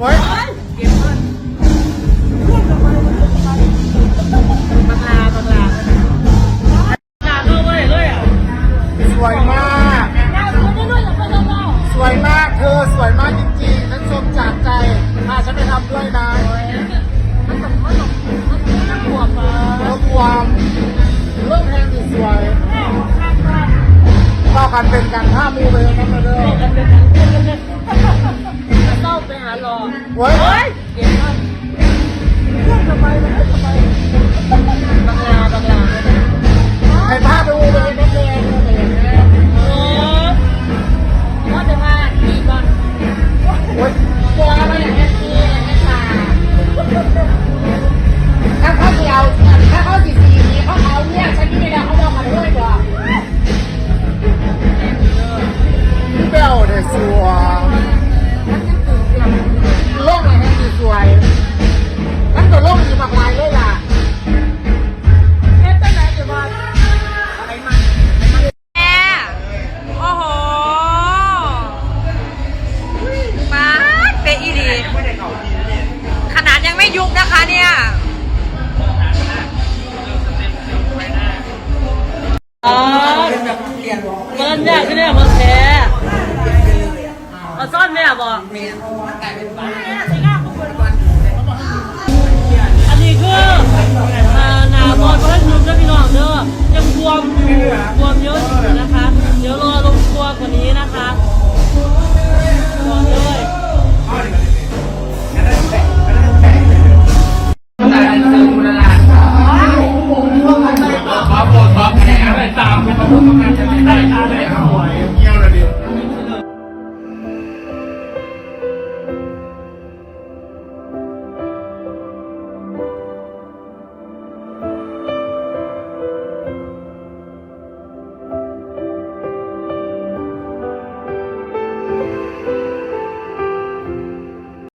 โอ้ยเก็บเงินบังลาบังลาบังลาเข้าไปเลยอะสวยมาก สวยมากเธอสวยมากจริงๆฉันชมจากใจพาฉันไปทำด้วยนะมันต้องมันต้องมันบวกมาเรื่องความเรื่องแพงที่สวยต่อกันเป็นกันห้ามูไปแล้วนะเด้อ ต้องไปหาหลอโอ้ยเก็บเงินทำไมมันทำไมบังลาบังลาให้พาไปอูไปเป็นนักเรียนเลยนะโอ้ว่าจะมาดีก่อนโอ้ยตัวอะไรอย่างเงี้ยคืออย่างเงี้ยค่ะถ้าเขาเดียวถ้าเขาสีสีนี้เขาเอาเนี่ยฉันนี่แล้วเขาบอกมาด้วยก่อนเบลเนี่ยสว สวยนั่นก็โลกสีมากลายเลยล่ะเฮ็ดตั้งไหนจะว่าอะไรมาแม่โอ้โหมาดเปอีดีขนาดยังไม่ยุบนะคะเนี่ยอ๋อมันยากที่เนี่ยมันแพ้เอาซ่อนแม่บอกอัน 我们看见了干起来